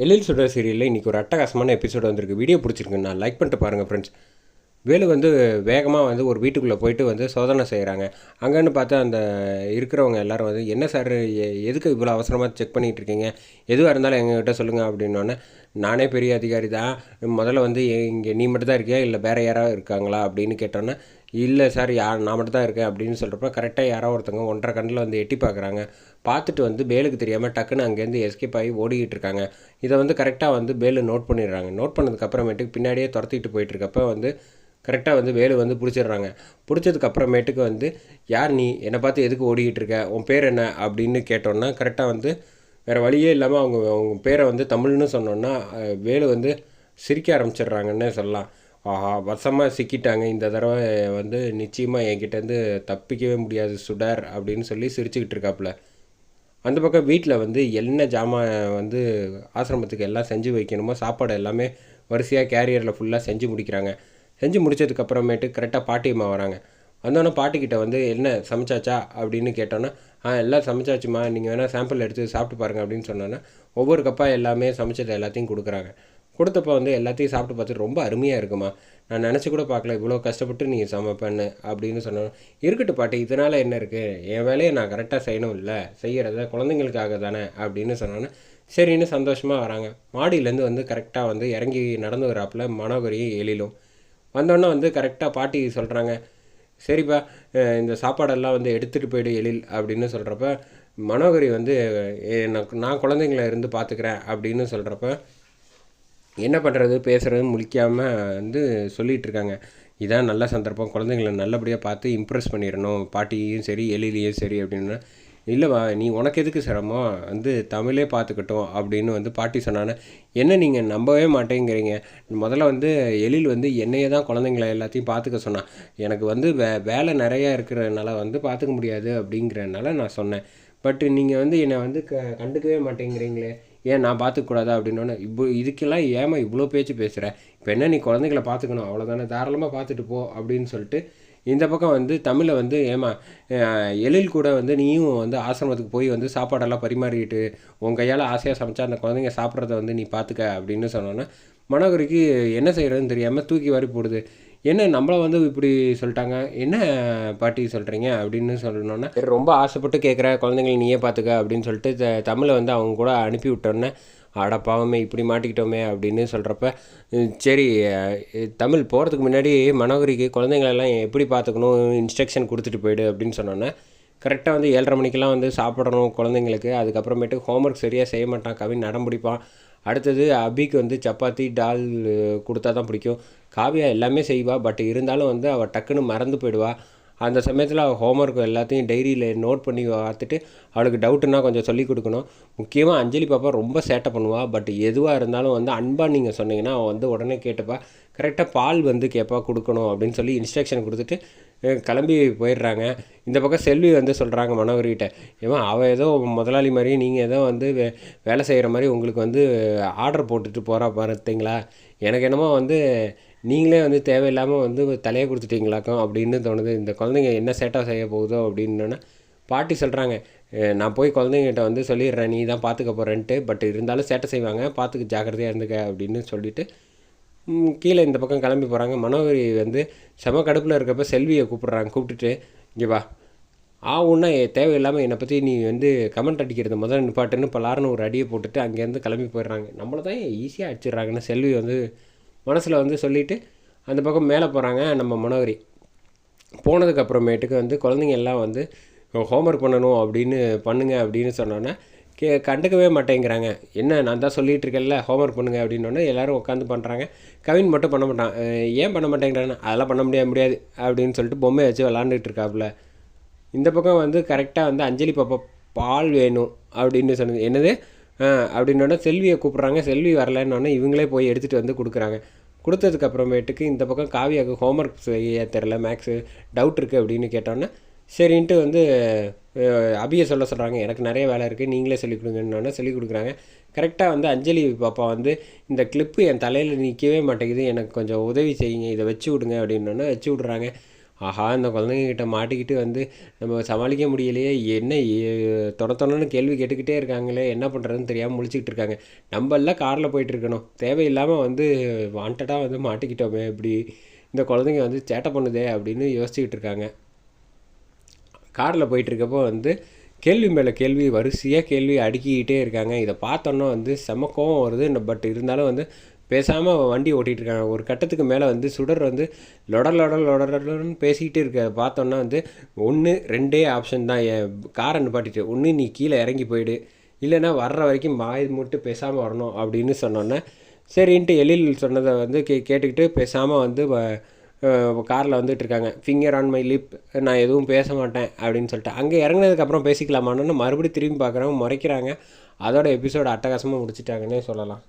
LL சுடர் சீரியலில் இன்றைக்கி ஒரு அட்டகாசமான எபிசோடு வந்திருக்கு. வீடியோ பிடிச்சிருக்கு நான் லைக் பண்ணிட்டு பாருங்கள் ஃப்ரெண்ட்ஸ் வேலு வந்து வேகமாக வந்து ஒரு வீட்டுக்குள்ளே போயிட்டு வந்து சோதனை செய்கிறாங்க அங்கேன்னு பார்த்தா அந்த இருக்கிறவங்க எல்லாரும் வந்து என்ன சார் எ- எதுக்கு இவ்வளோ அவசரமாக செக் பண்ணிகிட்டு இருக்கீங்க? எதுவாக இருந்தாலும் எங்ககிட்ட சொல்லுங்கள் அப்படின்னோடனே நானே பெரிய அதிகாரி தான். முதல்ல வந்து இங்கே நீ மட்டும் தான் இருக்கியா? இல்லை வேறு யாராவது இருக்காங்களா? அப்படின்னு கேட்டோன்னே இல்லை சார் யார் நான் மட்டும் தான் இருக்கேன் அப்படின்னு சொல்கிறப்ப கரெக்டாக யாரோ ஒருத்தவங்க ஒன்றரை கண்ணில் வந்து எட்டி பார்க்குறாங்க. பார்த்துட்டு வந்து பேலுக்கு தெரியாமல் டக்குன்னு அங்கேருந்து எஸ்கேப் ஆகி ஓடிக்கிட்டு இருக்காங்க. இதை வந்து கரெக்டாக வந்து பேலு நோட் பண்ணிடுறாங்க. நோட் பண்ணதுக்கப்புறமேட்டுக்கு பின்னாடியே துரத்திட்டு போயிட்டுருக்கப்ப வந்து கரெக்டாக வந்து வேலு வந்து பிடிச்சிடுறாங்க. பிடிச்சதுக்கு அப்புறமேட்டுக்கு வந்து யார் நீ? என்னை பார்த்து எதுக்கு ஓடிக்கிட்டு இருக்க? உன் பேர் என்ன? அப்படின்னு கேட்டோன்னா கரெக்டாக வந்து வேறு வழியே இல்லாமல் அவங்க அவங்க பேரை வந்து தமிழ்னு சொன்னோன்னா வேலு வந்து சிரிக்க ஆரம்பிச்சிடுறாங்கன்னே சொல்லலாம். ஆஹா வசமாக சிக்கிட்டாங்க. இந்த தடவை வந்து நிச்சயமாக என்கிட்டேருந்து தப்பிக்கவே முடியாது சுடர் அப்படின்னு சொல்லி சிரிச்சுக்கிட்டு இருக்காப்புல. அந்த பக்கம் வீட்டில் வந்து என்ன ஜாமான் வந்து ஆசிரமத்துக்கு எல்லாம் செஞ்சு வைக்கணுமோ சாப்பாடு எல்லாமே வரிசையாக கேரியரில் ஃபுல்லாக செஞ்சு முடிக்கிறாங்க. செஞ்சு முடிச்சதுக்கப்புறமேட்டு கரெக்டாக பாட்டியம்மா வராங்க. வந்தோன்னே பாட்டிக்கிட்ட வந்து என்ன சமைச்சாச்சா அப்படின்னு கேட்டோன்னா ஆ எல்லாம் சமைச்சாச்சுமா நீங்கள் வேணால் சாம்பிள் எடுத்து சாப்பிட்டு பாருங்க அப்படின்னு சொன்னோன்னா ஒவ்வொரு கப்பாக எல்லாமே சமைச்சதை எல்லாத்தையும் கொடுக்குறாங்க. கொடுத்தப்ப வந்து எல்லாத்தையும் சாப்பிட்டு பார்த்து ரொம்ப அருமையாக இருக்குமா? நான் நினச்சி கூட பார்க்கல இவ்வளோ கஷ்டப்பட்டு நீ சமைப்பேன்னு அப்படின்னு சொன்னோம் இருக்கட்டும் பாட்டி இதனால் என்ன இருக்குது என் வேலையை நான் கரெக்டாக செய்யணும் இல்லை? செய்கிறத குழந்தைங்களுக்காக தானே அப்படின்னு சொன்னோன்னே சரின்னு சந்தோஷமாக வராங்க. மாடியிலேருந்து வந்து கரெக்டாக வந்து இறங்கி நடந்து வராப்பில் மனோகரியும் எழிலும். வந்தோடனே வந்து கரெக்டாக பாட்டி சொல்கிறாங்க சரிப்பா இந்த சாப்பாடெல்லாம் வந்து எடுத்துகிட்டு போயிடு எழில் அப்படின்னு சொல்கிறப்ப மனோகரி வந்து நான் நான் குழந்தைங்கள இருந்து பார்த்துக்கிறேன் அப்படின்னு சொல்கிறப்ப என்ன பண்ணுறது பேசுகிறது முழிக்காமல் வந்து சொல்லிகிட்டு இருக்காங்க இதான் நல்ல சந்தர்ப்பம். குழந்தைங்கள நல்லபடியாக பார்த்து இம்ப்ரெஸ் பண்ணிடணும் பாட்டியும் சரி எழிலையும் சரி அப்படின்னா இல்லைவா நீ உனக்கு எதுக்கு சிரமம்? வந்து தமிழே பார்த்துக்கட்டும் அப்படின்னு வந்து பாட்டி சொன்னானே என்ன நீங்கள் நம்பவே மாட்டேங்கிறீங்க. முதல்ல வந்து எழில் வந்து என்னையே தான் குழந்தைங்கள எல்லாத்தையும் பார்த்துக்க சொன்னான். எனக்கு வந்து வே வேலை நிறையா இருக்கிறதுனால வந்து பார்த்துக்க முடியாது அப்படிங்கிறனால நான் சொன்னேன். பட் நீங்கள் வந்து என்னை வந்து க கண்டுக்கவே மாட்டேங்கிறீங்களே. ஏன் நான் பார்த்துக்கூடாதா அப்படின்னோடனே இப்போ இதுக்கெல்லாம் ஏமா இவ்வளோ பேச்சு பேசுகிற இப்போ என்ன நீ குழந்தைங்கள பார்த்துக்கணும் அவ்வளோதானே தாராளமாக பார்த்துட்டு போ அப்படின்னு சொல்லிட்டு இந்த பக்கம் வந்து தமிழை வந்து ஏமா எழில் கூட வந்து நீயும் வந்து ஆசிரமத்துக்கு போய் வந்து சாப்பாடெல்லாம் பரிமாறிட்டு உன் கையால் ஆசையாக சமைச்சா அந்த குழந்தைங்க சாப்பிட்றத வந்து நீ பார்த்துக்க அப்படின்னு சொன்னோன்னே மனோகரிக்கு என்ன செய்கிறதுன்னு தெரியாமல் தூக்கி வாரி போடுது. என்ன நம்மளை வந்து இப்படி சொல்லிட்டாங்க? என்ன பாட்டி சொல்கிறீங்க அப்படின்னு சொல்லணுன்னா ரொம்ப ஆசைப்பட்டு கேட்குற குழந்தைங்கள நீயே பார்த்துக்க அப்படின்னு சொல்லிட்டு த- தமிழை வந்து அவங்க கூட அனுப்பி விட்டோன்னே அட பாவமே இப்படி மாட்டிக்கிட்டோமே அப்படின்னு சொல்கிறப்ப சரி தமிழ் போகிறதுக்கு முன்னாடி மனோகரிக்கு குழந்தைங்களெல்லாம் எப்படி பார்த்துக்கணும் இன்ஸ்ட்ரக்ஷன் கொடுத்துட்டு போயிடு அப்படின்னு சொன்னோன்னே கரெக்டாக வந்து ஏழரை மணிக்கெலாம் வந்து சாப்பிடணும் குழந்தைங்களுக்கு. அதுக்கப்புறமேட்டு ஹோம்ஒர்க் சரியாக செய்ய மாட்டான். கவின் நடம் பிடிப்பான். அடுத்தது அபிக்கு வந்து சப்பாத்தி டால் கொடுத்தா தான் பிடிக்கும். காவியா எல்லாமே செய்வாள் பட் இருந்தாலும் வந்து அவள் டக்குன்னு மறந்து போயிடுவாள் அந்த சமயத்தில் அவள் ஹோம்ஒர்க் எல்லாத்தையும் டைரியில் நோட் பண்ணி பார்த்துட்டு அவளுக்கு டவுட்டுன்னா கொஞ்சம் சொல்லிக் கொடுக்கணும். முக்கியமாக அஞ்சலி பாப்பா ரொம்ப சேட்டை பண்ணுவாள் பட் எதுவாக இருந்தாலும் வந்து அன்பாக நீங்கள் சொன்னீங்கன்னா அவள் வந்து உடனே கேட்டுப்பா. கரெக்டாக பால் வந்து கேட்பா கொடுக்கணும் அப்படின்னு சொல்லி இன்ஸ்ட்ரக்ஷன் கொடுத்துட்டு கிளம்பி போயிடுறாங்க. இந்த பக்கம் செல்வி வந்து சொல்கிறாங்க மனோகர்கிட்ட. ஏமா அவள் ஏதோ முதலாளி மாதிரி நீங்கள் ஏதோ வந்து வே வேலை செய்கிற மாதிரி உங்களுக்கு வந்து ஆர்டர் போட்டுட்டு போகிறா பார்த்தீங்களா எனக்கு என்னமோ வந்து நீங்களே வந்து தேவையில்லாமல் வந்து தலையை கொடுத்துட்டீங்களாக்கும் அப்படின்னு தோணுது. இந்த குழந்தைங்க என்ன சேட்டாக செய்ய போகுதோ அப்படின்னோன்னா பாட்டி சொல்கிறாங்க நான் போய் குழந்தைங்கிட்ட வந்து சொல்லிடுறேன். நீ தான் பார்த்துக்க போகிறேன்ட்டு பட் இருந்தாலும் சேட்டை செய்வாங்க. பார்த்துக்க ஜாக்கிரதையாக இருந்துக்க அப்படின்னு சொல்லிவிட்டு கீழே இந்த பக்கம் கிளம்பி போகிறாங்க மனோகரி வந்து செம கடுப்பில் இருக்கப்ப செல்வியை கூப்பிட்றாங்க. கூப்பிட்டுட்டு இங்கே வா. ஆ உன்னா தேவையில்லாமல் என்னை பற்றி நீ வந்து கமெண்ட் அடிக்கிறது முதல்ல நிப்பாட்டுன்னு பலாருன்னு ஒரு அடியை போட்டுட்டு அங்கேருந்து கிளம்பி போயிடுறாங்க. நம்மளை தான் ஈஸியாக அடிச்சிடுறாங்கன்னு செல்வி வந்து மனசில் வந்து சொல்லிவிட்டு அந்த பக்கம் மேலே போகிறாங்க நம்ம மனோகரி. போனதுக்கப்புறமேட்டுக்கு வந்து குழந்தைங்க எல்லாம் வந்து ஹோம்ஒர்க் பண்ணணும் அப்படின்னு பண்ணுங்க அப்படின்னு சொன்னோன்னே கே கண்டுக்கவே மாட்டேங்கிறாங்க. என்ன நான் தான் சொல்லிகிட்டு இருக்கேன்ல ஹோம்ஒர்க் பண்ணுங்க அப்படின்னோடனே எல்லாரும் உட்காந்து பண்ணுறாங்க கவின் மட்டும் பண்ண மாட்டான். ஏன் பண்ண மாட்டேங்கிறான்னு அதெல்லாம் பண்ண முடியாது முடியாது அப்படின்னு சொல்லிட்டு பொம்மையை வச்சு விளாண்டுட்டு இருக்காப்புல. இந்த பக்கம் வந்து கரெக்டாக வந்து அஞ்சலி பாப்பா பால் வேணும் அப்படின்னு சொன்னது. என்னது? அப்படின்னோடனே செல்வியை கூப்பிட்றாங்க. செல்வி வரலன்னொடனே இவங்களே போய் எடுத்துகிட்டு வந்து கொடுக்குறாங்க. கொடுத்ததுக்கு அப்புறமேட்டுக்கு இந்த பக்கம் காவியாவுக்கு ஹோம்ஒர்க் செய்ய தெரில மேக்ஸு டவுட் இருக்குது அப்படின்னு கேட்டோன்னே சரின்ட்டு வந்து அபியை சொல்ல சொல்கிறாங்க எனக்கு நிறைய வேலை இருக்குது நீங்களே சொல்லிக் கொடுங்கன்னு சொல்லிக் கொடுக்குறாங்க. கரெக்டாக வந்து அஞ்சலி பாப்பா வந்து இந்த கிளிப்பு என் தலையில் நிற்கவே மாட்டேங்குது எனக்கு கொஞ்சம் உதவி செய்யுங்க இதை வச்சு விடுங்க அப்படின்னோடனே வச்சு விட்றாங்க. ஆஹா இந்த குழந்தைங்கக்கிட்ட மாட்டிக்கிட்டு வந்து நம்ம சமாளிக்க முடியலையே என்ன ஏ- தொணன்னு கேள்வி கேட்டுக்கிட்டே இருக்காங்களே என்ன பண்ணுறதுன்னு தெரியாமல் முழிச்சிக்கிட்டு இருக்காங்க. நம்ம எல்லாம் காரில் போயிட்டு இருக்கணும். தேவையில்லாமல் வந்து வாண்டடாக வந்து மாட்டிக்கிட்டோமே இப்படி இந்த குழந்தைங்க வந்து சேட்டை பண்ணுதே அப்படின்னு யோசிச்சுக்கிட்டு இருக்காங்க. காரில் போயிட்டுருக்கப்போ வந்து கேள்வி மேலே கேள்வி வரிசையாக கேள்வி அடுக்கிக்கிட்டே இருக்காங்க. இதை பார்த்தோன்னா வந்து செம கோவம் வருது. பட் இருந்தாலும் வந்து பேசாமல் வண்டி ஓட்டிகிட்டு இருக்காங்க ஒரு கட்டத்துக்கு மேலே வந்து சுடர் வந்து லொடர் லொடர் லொடர்னு பேசிக்கிட்டு இருக்க பார்த்தோன்னா வந்து ஒன்று ரெண்டே ஆப்ஷன் தான். என் காரை நிப்பாட்டிட்டு ஒன்று நீ கீழே இறங்கி போயிடு. இல்லைன்னா வர்ற வரைக்கும் வாய் மட்டும் பேசாமல் வரணும். அப்படின்னு சொன்னோன்னே சரின்ட்டு எழில் சொன்னதை வந்து கே கேட்டுக்கிட்டு பேசாமல் வந்து காரில் வந்துட்டுருக்காங்க. ஃபிங்கர் ஆன் மை லிப் நான் எதுவும் பேச மாட்டேன் அப்படின்னு சொல்லிட்டு. அங்கே இறங்குனதுக்கப்புறம் பேசிக்கலாமான்னு மறுபடியும் திரும்பி பார்க்குறவங்க முறைக்கிறாங்க. அதோட எபிசோட அட்டகாசமாக முடிச்சிட்டாங்கன்னே சொல்லலாம்.